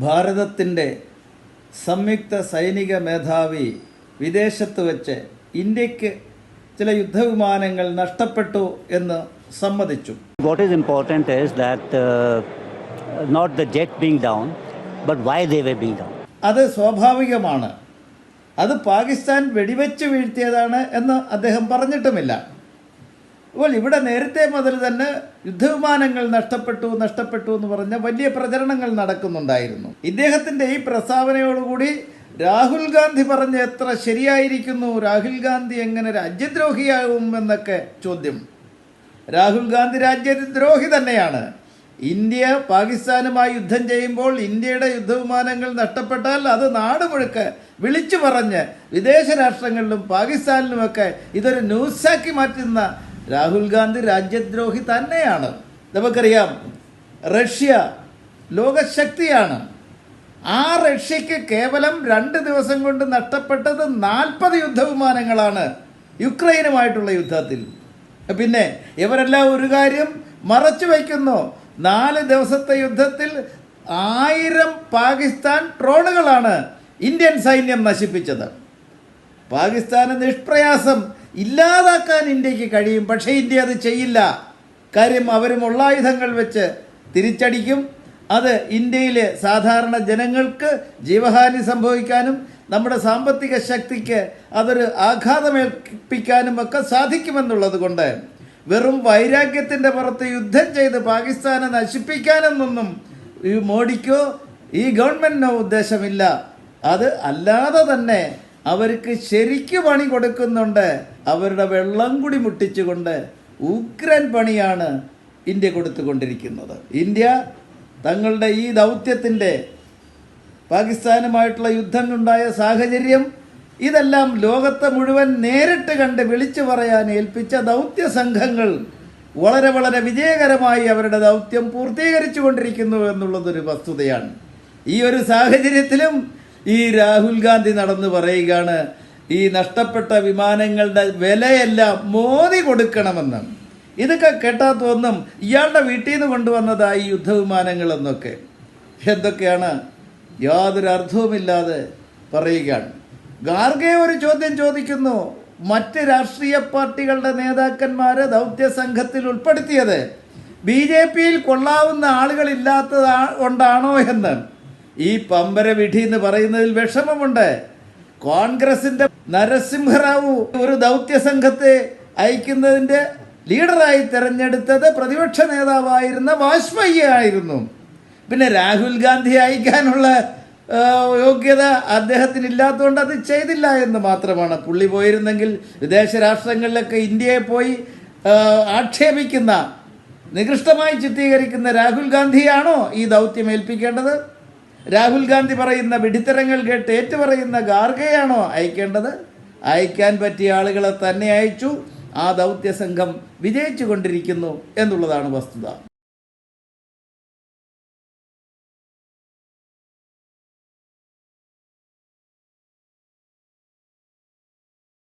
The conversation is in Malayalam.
ഭാരതത്തിന്റെ സംയുക്ത സൈനിക മേധാവി വിദേശത്ത് വെച്ച് ഇന്ത്യയ്ക്ക് ചില യുദ്ധവിമാനങ്ങൾ നഷ്ടപ്പെട്ടു എന്ന് സമ്മതിച്ചു. What is important is that not the jet being down but why why way being down. അത് സ്വാഭാവികമാണ്. അത് പാകിസ്ഥാൻ വെടിവെച്ച് വീഴ്ത്തിയതാണ് എന്ന് അദ്ദേഹം പറഞ്ഞിട്ടുമില്ല. അപ്പോൾ ഇവിടെ നേരത്തെ മുതൽ തന്നെ യുദ്ധവിമാനങ്ങൾ നഷ്ടപ്പെട്ടു നഷ്ടപ്പെട്ടു എന്ന് പറഞ്ഞ വലിയ പ്രചരണങ്ങൾ നടക്കുന്നുണ്ടായിരുന്നു. ഇദ്ദേഹത്തിന്റെ ഈ പ്രസ്താവനയോടുകൂടി രാഹുൽ ഗാന്ധി പറഞ്ഞ എത്ര ശരിയായിരിക്കുന്നു രാഹുൽ ഗാന്ധി എങ്ങനെ രാജ്യദ്രോഹിയാകും എന്നൊക്കെ ചോദ്യം. രാഹുൽ ഗാന്ധി രാജ്യദ്രോഹി തന്നെയാണ്. ഇന്ത്യ പാകിസ്ഥാനുമായി യുദ്ധം ചെയ്യുമ്പോൾ ഇന്ത്യയുടെ യുദ്ധവിമാനങ്ങൾ നഷ്ടപ്പെട്ടാൽ അത് നാട് മുഴുക്ക് വിളിച്ചു പറഞ്ഞ് വിദേശ രാഷ്ട്രങ്ങളിലും പാകിസ്ഥാനിലുമൊക്കെ ഇതൊരു ന്യൂസാക്കി മാറ്റുന്ന രാഹുൽ ഗാന്ധി രാജ്യദ്രോഹി തന്നെയാണ്. നമുക്കറിയാം റഷ്യ ലോകശക്തിയാണ്. ആ റഷ്യക്ക് കേവലം രണ്ട് ദിവസം കൊണ്ട് നഷ്ടപ്പെട്ടത് നാൽപ്പത് യുദ്ധവിമാനങ്ങളാണ് യുക്രൈനുമായിട്ടുള്ള യുദ്ധത്തിൽ. പിന്നെ ഇവരെല്ലാം ഒരു കാര്യം മറച്ചു വയ്ക്കുന്നു. നാല് ദിവസത്തെ യുദ്ധത്തിൽ ആയിരം പാകിസ്ഥാൻ ട്രോണുകളാണ് ഇന്ത്യൻ സൈന്യം നശിപ്പിച്ചത്. പാകിസ്ഥാന് നിഷ്പ്രയാസം ഇല്ലാതാക്കാൻ ഇന്ത്യയ്ക്ക് കഴിയും പക്ഷേ ഇന്ത്യ അത് ചെയ്യില്ല. കാര്യം അവരും ഉള്ളായുധങ്ങൾ വെച്ച് തിരിച്ചടിക്കും. അത് ഇന്ത്യയിലെ സാധാരണ ജനങ്ങൾക്ക് ജീവഹാനി സംഭവിക്കാനും നമ്മുടെ സാമ്പത്തിക ശക്തിക്ക് അതൊരു ആഘാതമേൽപ്പിക്കാനും ഒക്കെ സാധിക്കുമെന്നുള്ളത് കൊണ്ട് വെറും വൈരാഗ്യത്തിന്റെ പുറത്ത് യുദ്ധം ചെയ്ത് പാകിസ്ഥാനെ നശിപ്പിക്കാനെന്നൊന്നും ഈ മോഡിക്കോ ഈ ഗവൺമെന്റിനോ ഉദ്ദേശമില്ല. അത് അല്ലാതെ തന്നെ അവർക്ക് ശരിക്ക് പണി കൊടുക്കുന്നുണ്ട്. അവരുടെ വെള്ളം കൂടി മുട്ടിച്ചുകൊണ്ട് ഉഗ്രൻ പണിയാണ് ഇന്ത്യ കൊടുത്തുകൊണ്ടിരിക്കുന്നത്. ഇന്ത്യ തങ്ങളുടെ ഈ ദൗത്യത്തിന്റെ പാകിസ്ഥാനുമായിട്ടുള്ള യുദ്ധങ്ങളുണ്ടായ സാഹചര്യം ഇതെല്ലാം ലോകത്തെ മുഴുവൻ നേരിട്ട് കണ്ട് വിളിച്ചു പറയാൻ ഏൽപ്പിച്ച ദൗത്യ സംഘങ്ങൾ വളരെ വളരെ വിജയകരമായി അവരുടെ ദൗത്യം പൂർത്തീകരിച്ചു കൊണ്ടിരിക്കുന്നു എന്നുള്ളതൊരു വസ്തുതയാണ്. ഈ ഒരു സാഹചര്യത്തിലും ഈ രാഹുൽ ഗാന്ധി നടന്ന് പറയുകയാണ് ഈ നഷ്ടപ്പെട്ട വിമാനങ്ങളുടെ വിലയെല്ലാം മോദി കൊടുക്കണമെന്ന്. ഇതൊക്കെ കേട്ടാത്തൊന്നും ഇയാളുടെ വീട്ടിൽ നിന്ന് കൊണ്ടുവന്നതായി യുദ്ധവിമാനങ്ങളെന്നൊക്കെ എന്തൊക്കെയാണ്? യാതൊരു അർത്ഥവുമില്ലാതെ പറയുകയാണ്. ഗാർഗെ ഒരു ചോദ്യം ചോദിക്കുന്നു മറ്റ് രാഷ്ട്രീയ പാർട്ടികളുടെ നേതാക്കന്മാരെ ദൗത്യ സംഘത്തിൽ ഉൾപ്പെടുത്തിയത് ബി ജെ പിയിൽ കൊള്ളാവുന്ന ആളുകളില്ലാത്തത് കൊണ്ടാണോ എന്ന്. ഈ പമ്പര വിധി എന്ന് പറയുന്നതിൽ വിഷമമുണ്ട്. കോൺഗ്രസിന്റെ നരസിംഹറാവു ഒരു ദൗത്യ സംഘത്തെ അയക്കുന്നതിന്റെ ലീഡറായി തെരഞ്ഞെടുത്തത് പ്രതിപക്ഷ നേതാവായിരുന്ന വാജ്പേയി ആയിരുന്നു. പിന്നെ രാഹുൽ ഗാന്ധി അയക്കാനുള്ള യോഗ്യത അദ്ദേഹത്തിന് ഇല്ലാത്തതുകൊണ്ട് അത് ചെയ്തില്ല എന്ന് മാത്രമാണ്. പുള്ളി പോയിരുന്നെങ്കിൽ വിദേശ രാഷ്ട്രങ്ങളിലൊക്കെ ഇന്ത്യയെ പോയി ആക്ഷേപിക്കുന്ന നികൃഷ്ടമായി ചിത്രീകരിക്കുന്ന രാഹുൽ ഗാന്ധിയാണോ ഈ ദൗത്യം ഏൽപ്പിക്കേണ്ടത്? രാഹുൽ ഗാന്ധി പറയുന്ന വിഡിത്തരങ്ങൾ കേട്ട് ഏറ്റുപറയുന്ന ഗാർഗയാണോ അയക്കേണ്ടത്? അയക്കാൻ പറ്റിയ ആളുകളെ തന്നെ അയച്ചു. ആ ദൗത്യ സംഘം വിജയിച്ചു കൊണ്ടിരിക്കുന്നു എന്നുള്ളതാണ് വസ്തുത.